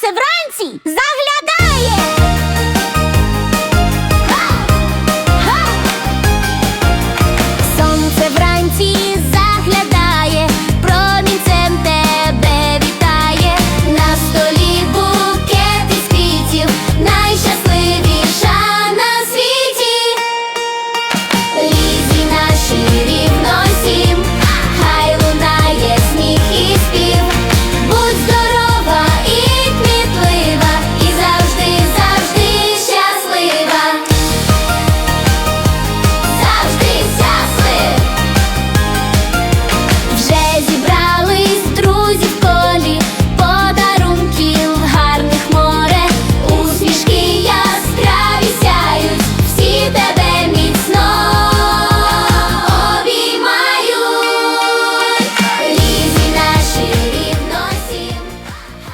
сонце вранці? Загляд